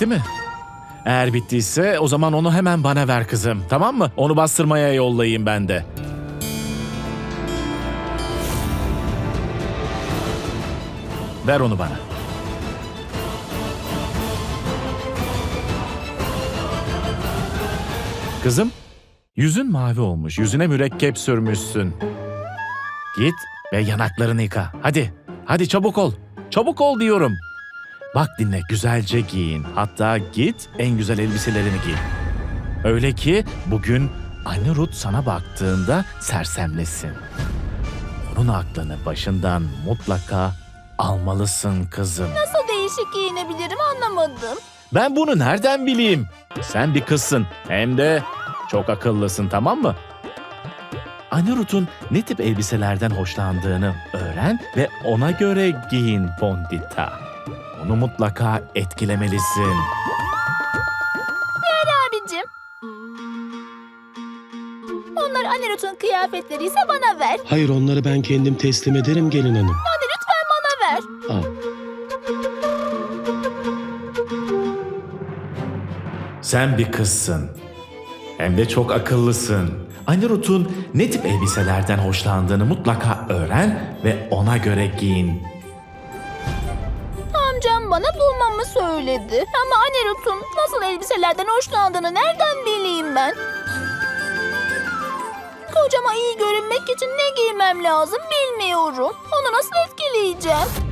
Bitti mi? Eğer bittiyse o zaman onu hemen bana ver kızım. Tamam mı? Onu bastırmaya yollayayım ben de. Ver onu bana. Kızım, yüzün mavi olmuş. Yüzüne mürekkep sürmüşsün. Git ve yanaklarını yıka. Hadi, hadi çabuk ol. Çabuk ol diyorum. Bak dinle, güzelce giyin. Hatta git en güzel elbiselerini giy. Öyle ki bugün Anirudh sana baktığında sersemlesin. Onun aklını başından mutlaka almalısın kızım. Nasıl değişik giyinebilirim anlamadım. Ben bunu nereden bileyim? Sen bir kızsın. Hem de çok akıllısın tamam mı? Anirudh'un ne tip elbiselerden hoşlandığını öğren ve ona göre giyin Bondita. Onu mutlaka etkilemelisin. Abicim. Onlar Anirudh'un kıyafetleri ise bana ver. Hayır onları ben kendim teslim ederim gelin hanım. Hadi lütfen bana ver. Al. Sen bir kızsın. Hem de çok akıllısın. Anirudh'un ne tip elbiselerden hoşlandığını mutlaka öğren ve ona göre giyin. Söyledi. Ama Anirudh'un nasıl elbiselerden hoşlandığını nereden bileyim ben? Kocama iyi görünmek için ne giymem lazım bilmiyorum. Onu nasıl etkileyeceğim?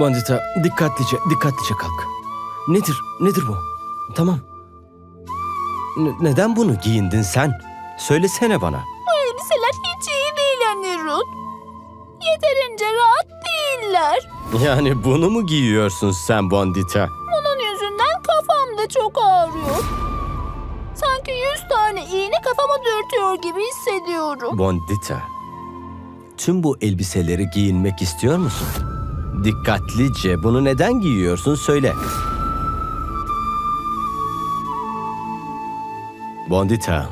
Bandita dikkatlice, dikkatlice kalk. Nedir, nedir bu? Tamam. Ne- neden bunu giyindin sen? Söylesene bana. Bu elbiseler hiç iyi değil Anirudh. Yeterince rahat değiller. Yani bunu mu giyiyorsun sen Bandita? Bunun yüzünden kafam da çok ağrıyor. Sanki yüz tane iğne kafama dürtüyor gibi hissediyorum. Bandita. Tüm bu elbiseleri giyinmek istiyor musun? Dikkatlice bunu neden giyiyorsun söyle. Bandita,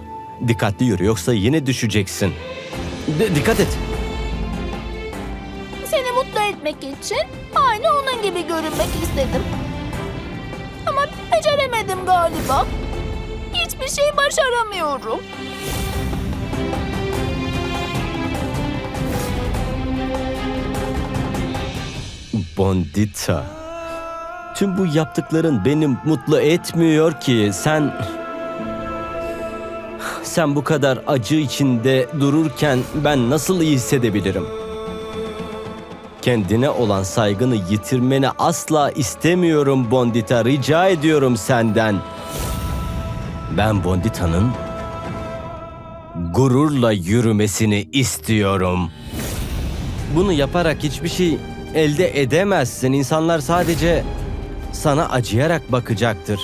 dikkatli yürü yoksa yine düşeceksin. D- dikkat et. Seni mutlu etmek için aynı onun gibi görünmek istedim. Ama beceremedim galiba. Hiçbir şey başaramıyorum. Bondita. Tüm bu yaptıkların beni mutlu etmiyor ki. Sen... Sen bu kadar acı içinde dururken ben nasıl iyi hissedebilirim? Kendine olan saygını yitirmeni asla istemiyorum Bondita. Rica ediyorum senden. Ben Bondita'nın gururla yürümesini istiyorum. Bunu yaparak hiçbir şey elde edemezsin. İnsanlar sadece sana acıyarak bakacaktır.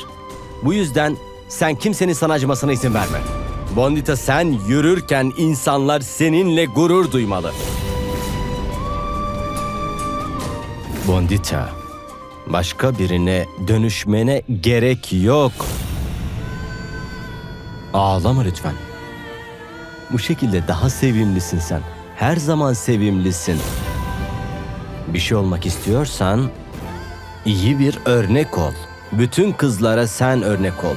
Bu yüzden sen kimsenin sana acımasına izin verme. Bondita sen yürürken insanlar seninle gurur duymalı. Bondita, başka birine dönüşmene gerek yok. Ağlama lütfen. Bu şekilde daha sevimlisin sen. Her zaman sevimlisin. Bir şey olmak istiyorsan iyi bir örnek ol. Bütün kızlara sen örnek ol.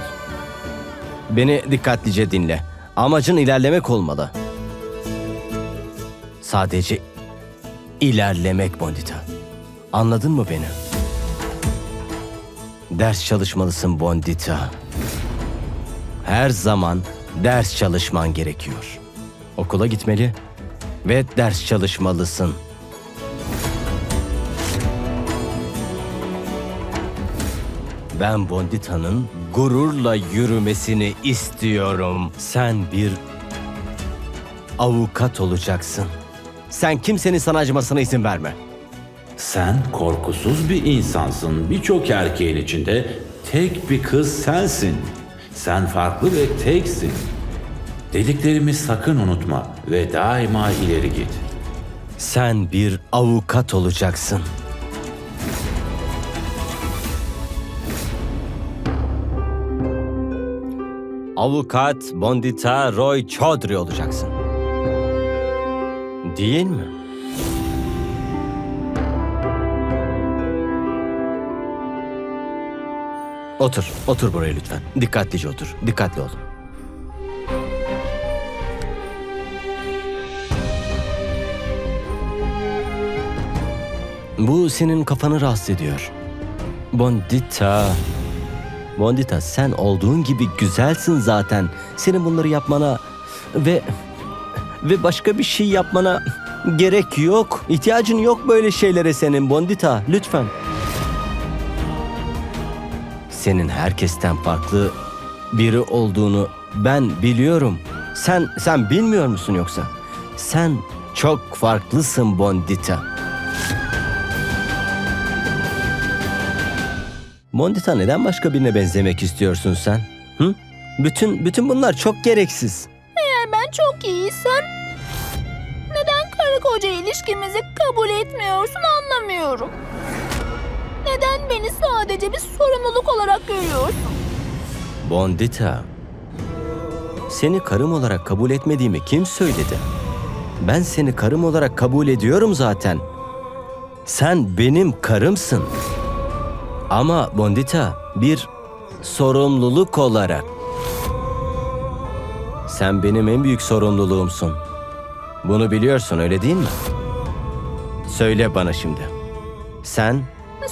Beni dikkatlice dinle. Amacın ilerlemek olmalı. Sadece ilerlemek Bondita. Anladın mı beni? Ders çalışmalısın Bondita. Her zaman ders çalışman gerekiyor. Okula gitmeli ve ders çalışmalısın. Ben Bondita'nın gururla yürümesini istiyorum. Sen bir avukat olacaksın. Sen kimsenin sana acımasına izin verme. Sen korkusuz bir insansın. Birçok erkeğin içinde tek bir kız sensin. Sen farklı ve teksin. Dediklerimi sakın unutma ve daima ileri git. Sen bir avukat olacaksın. Avukat Bondita Roy Chaudhry olacaksın. Değil mi? Otur, otur buraya lütfen. Dikkatlice otur, dikkatli ol. Bu senin kafanı rahatsız ediyor. Bondita. Bondita sen olduğun gibi güzelsin zaten. Senin bunları yapmana ve ve başka bir şey yapmana gerek yok. İhtiyacın yok böyle şeylere senin Bondita. Lütfen. Senin herkesten farklı biri olduğunu ben biliyorum. Sen sen bilmiyor musun yoksa? Sen çok farklısın Bondita. Bondita neden başka birine benzemek istiyorsun sen? Hı? Bütün bütün bunlar çok gereksiz. Eğer ben çok iyiysem neden karı koca ilişkimizi kabul etmiyorsun anlamıyorum. Neden beni sadece bir sorumluluk olarak görüyorsun? Bondita. Seni karım olarak kabul etmediğimi kim söyledi? Ben seni karım olarak kabul ediyorum zaten. Sen benim karımsın. Ama Bondita bir sorumluluk olarak. Sen benim en büyük sorumluluğumsun. Bunu biliyorsun öyle değil mi? Söyle bana şimdi. Sen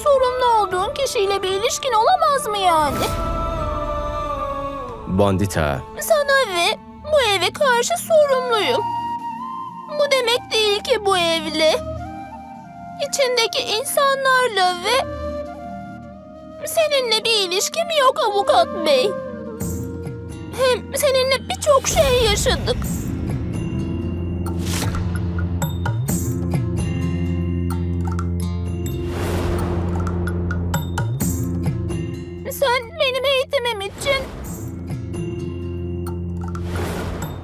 Sorumlu olduğun kişiyle bir ilişkin olamaz mı yani? Bondita. Sana ve bu eve karşı sorumluyum. Bu demek değil ki bu evle, içindeki insanlarla ve seninle bir ilişkim yok avukat bey. Hem seninle birçok şey yaşadık. Sen benim eğitimim için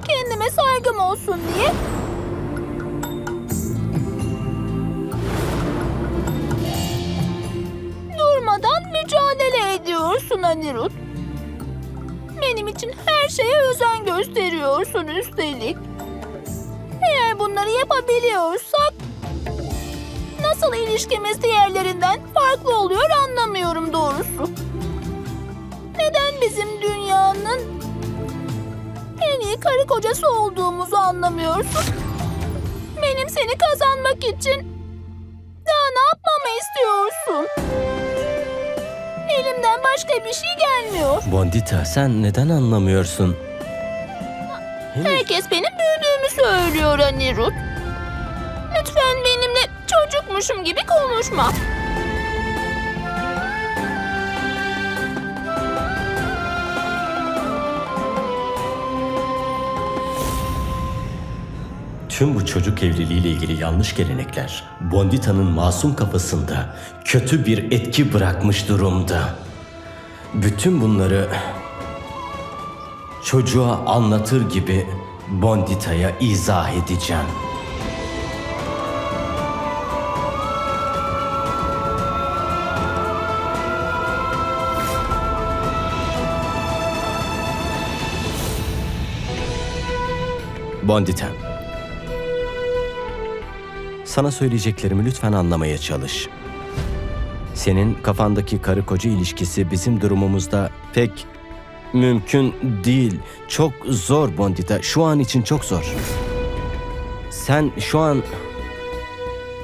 kendime saygım olsun diye gösteriyorsun üstelik. Eğer bunları yapabiliyorsak nasıl ilişkimiz diğerlerinden farklı oluyor anlamıyorum doğrusu. Neden bizim dünyanın en iyi karı kocası olduğumuzu anlamıyorsun. Benim seni kazanmak için daha ne yapmamı istiyorsun? Elimden başka bir şey gelmiyor. Bondita sen neden anlamıyorsun? Herkes benim büyüdüğümü söylüyor Anirut. Lütfen benimle çocukmuşum gibi konuşma. Tüm bu çocuk evliliğiyle ilgili yanlış gelenekler Bondita'nın masum kafasında kötü bir etki bırakmış durumda. Bütün bunları çocuğa anlatır gibi Bondita'ya izah edeceğim. Bondita. Sana söyleyeceklerimi lütfen anlamaya çalış. Senin kafandaki karı koca ilişkisi bizim durumumuzda pek mümkün değil. Çok zor Bondita. Şu an için çok zor. Sen şu an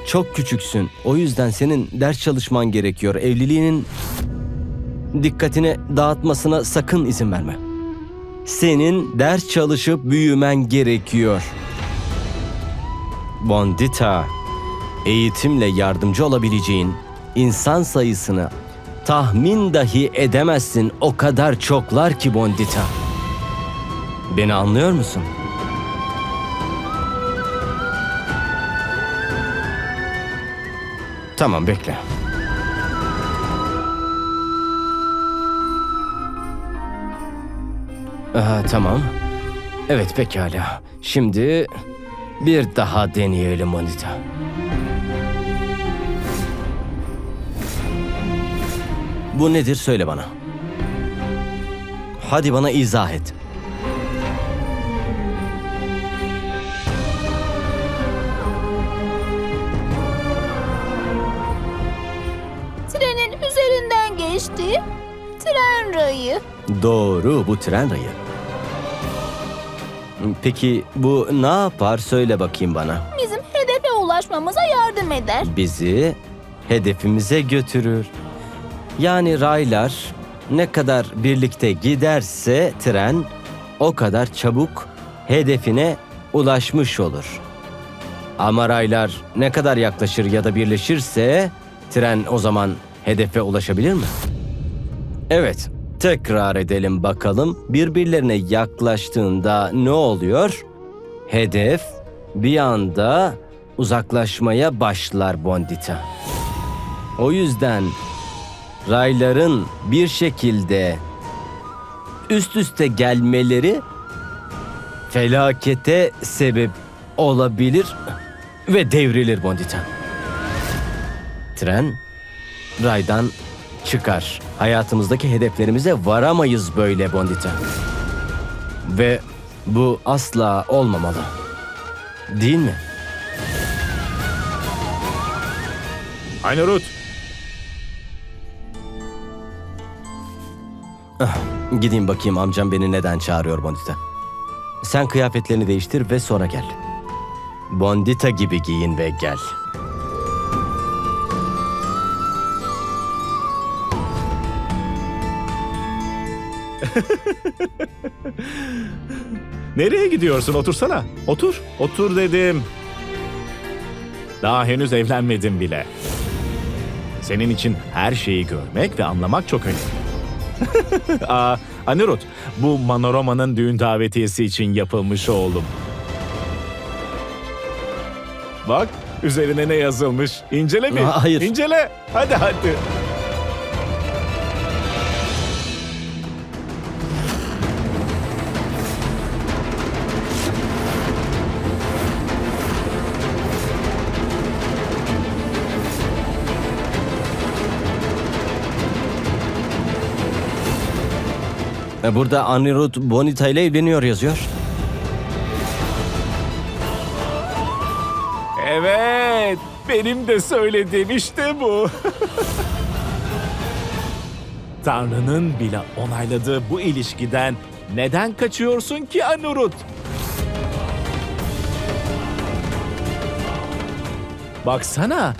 çok küçüksün. O yüzden senin ders çalışman gerekiyor. Evliliğinin dikkatini dağıtmasına sakın izin verme. Senin ders çalışıp büyümen gerekiyor. Bondita, eğitimle yardımcı olabileceğin insan sayısını tahmin dahi edemezsin. O kadar çoklar ki Bondita. Beni anlıyor musun? Tamam bekle. Aha, tamam. Evet pekala. Şimdi bir daha deneyelim Anita. Bu nedir söyle bana. Hadi bana izah et. Trenin üzerinden geçtiği tren rayı. Doğru bu tren rayı. Peki bu ne yapar söyle bakayım bana. Bizim hedefe ulaşmamıza yardım eder. Bizi hedefimize götürür. Yani raylar ne kadar birlikte giderse tren o kadar çabuk hedefine ulaşmış olur. Ama raylar ne kadar yaklaşır ya da birleşirse tren o zaman hedefe ulaşabilir mi? Evet, tekrar edelim bakalım. Birbirlerine yaklaştığında ne oluyor? Hedef bir anda uzaklaşmaya başlar Bondita. O yüzden rayların bir şekilde üst üste gelmeleri felakete sebep olabilir ve devrilir Bondita. Tren raydan çıkar. Hayatımızdaki hedeflerimize varamayız böyle Bondita. Ve bu asla olmamalı. Değil mi? Aynurut. Gideyim bakayım amcam beni neden çağırıyor Bondita. Sen kıyafetlerini değiştir ve sonra gel. Bondita gibi giyin ve gel. Nereye gidiyorsun? Otursana. Otur. Otur dedim. Daha henüz evlenmedim bile. Senin için her şeyi görmek ve anlamak çok önemli. Aa, Anirut, bu Manoroma'nın düğün davetiyesi için yapılmış oğlum. Bak, üzerine ne yazılmış. İncele bir. Hayır. İncele. Hadi hadi. Burada Anirudh Bonita ile evleniyor yazıyor. Evet, benim de söylediğim işte bu. Tanrı'nın bile onayladığı bu ilişkiden neden kaçıyorsun ki Anurut? Baksana,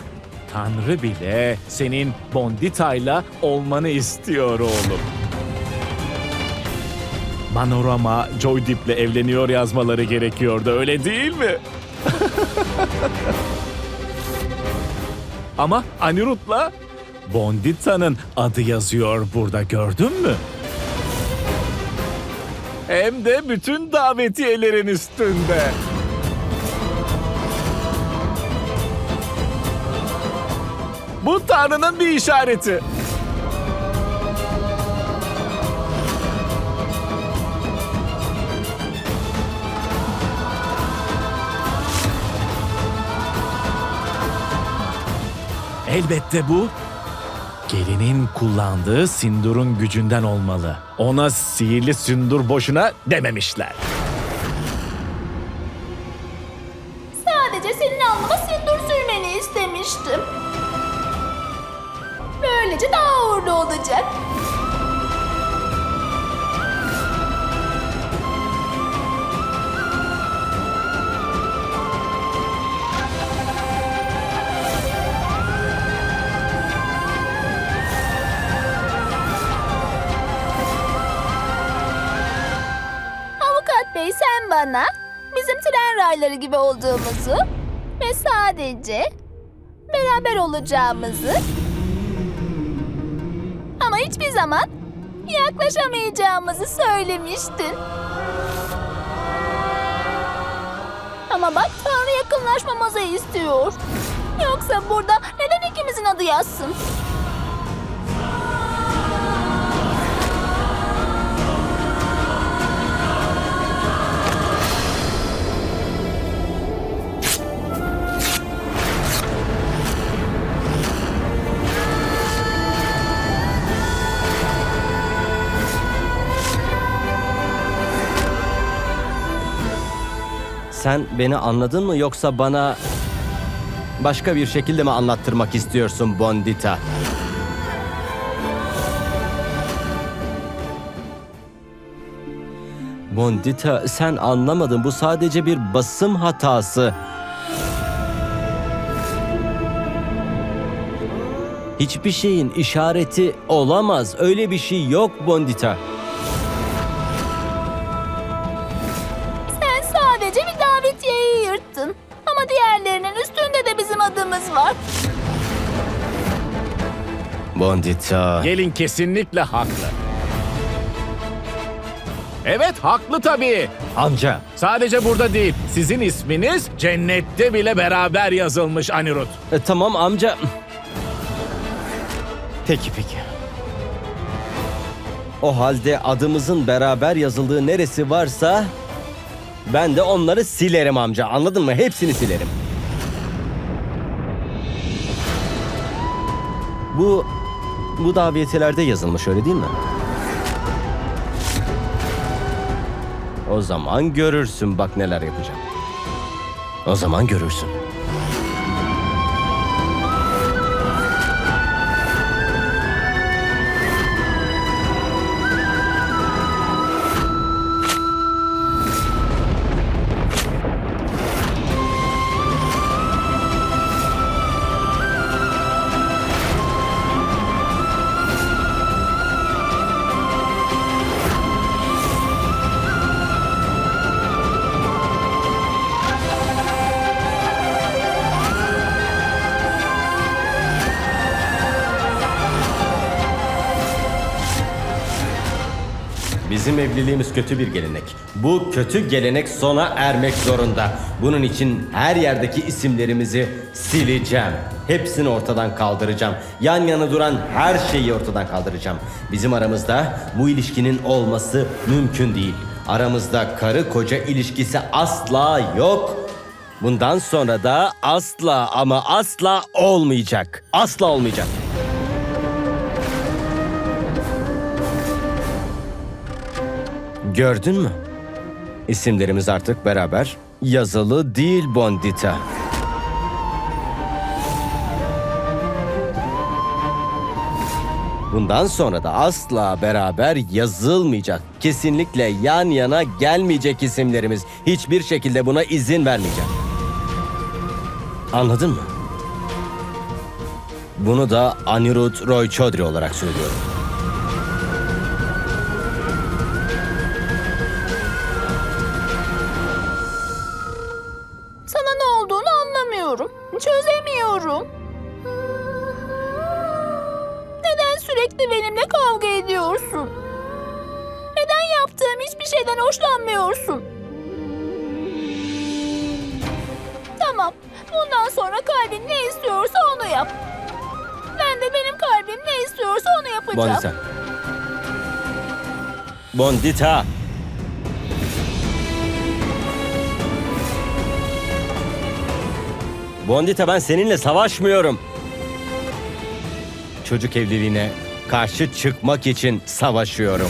Tanrı bile senin Bondita'yla olmanı istiyor oğlum. Manorama Joydip'le evleniyor yazmaları gerekiyordu öyle değil mi? Ama Anirudh'la Bondita'nın adı yazıyor burada gördün mü? Hem de bütün davetiyelerin üstünde. Bu Tanrı'nın bir işareti. Elbette bu gelinin kullandığı sindurun gücünden olmalı. Ona sihirli sindur boşuna dememişler. Tren rayları gibi olduğumuzu ve sadece beraber olacağımızı ama hiçbir zaman yaklaşamayacağımızı söylemiştin. Ama bak Tanrı yakınlaşmamızı istiyor. Yoksa burada neden ikimizin adı yazsın? Sen beni anladın mı yoksa bana başka bir şekilde mi anlattırmak istiyorsun Bondita? Bondita sen anlamadın bu sadece bir basım hatası. Hiçbir şeyin işareti olamaz. Öyle bir şey yok Bondita. Sen Bondita. Gelin kesinlikle haklı. Evet haklı tabii. Amca. Sadece burada değil. Sizin isminiz cennette bile beraber yazılmış Anirudh. E, tamam amca. Peki peki. O halde adımızın beraber yazıldığı neresi varsa ben de onları silerim amca. Anladın mı? Hepsini silerim. Bu bu davetiyelerde yazılmış öyle değil mi? O zaman görürsün bak neler yapacağım. O zaman görürsün. Bizim evliliğimiz kötü bir gelenek. Bu kötü gelenek sona ermek zorunda. Bunun için her yerdeki isimlerimizi sileceğim. Hepsini ortadan kaldıracağım. Yan yana duran her şeyi ortadan kaldıracağım. Bizim aramızda bu ilişkinin olması mümkün değil. Aramızda karı koca ilişkisi asla yok. Bundan sonra da asla ama asla olmayacak. Asla olmayacak. Gördün mü? İsimlerimiz artık beraber yazılı değil Bondita. Bundan sonra da asla beraber yazılmayacak. Kesinlikle yan yana gelmeyecek isimlerimiz. Hiçbir şekilde buna izin vermeyeceğim. Anladın mı? Bunu da Anirudh Roy Chaudhary olarak söylüyorum. Hoşlanmıyorsun. Tamam. Bundan sonra kalbin ne istiyorsa onu yap. Ben de benim kalbim ne istiyorsa onu yapacağım. Bondita. Bondita. Bondita ben seninle savaşmıyorum. Çocuk evliliğine karşı çıkmak için savaşıyorum.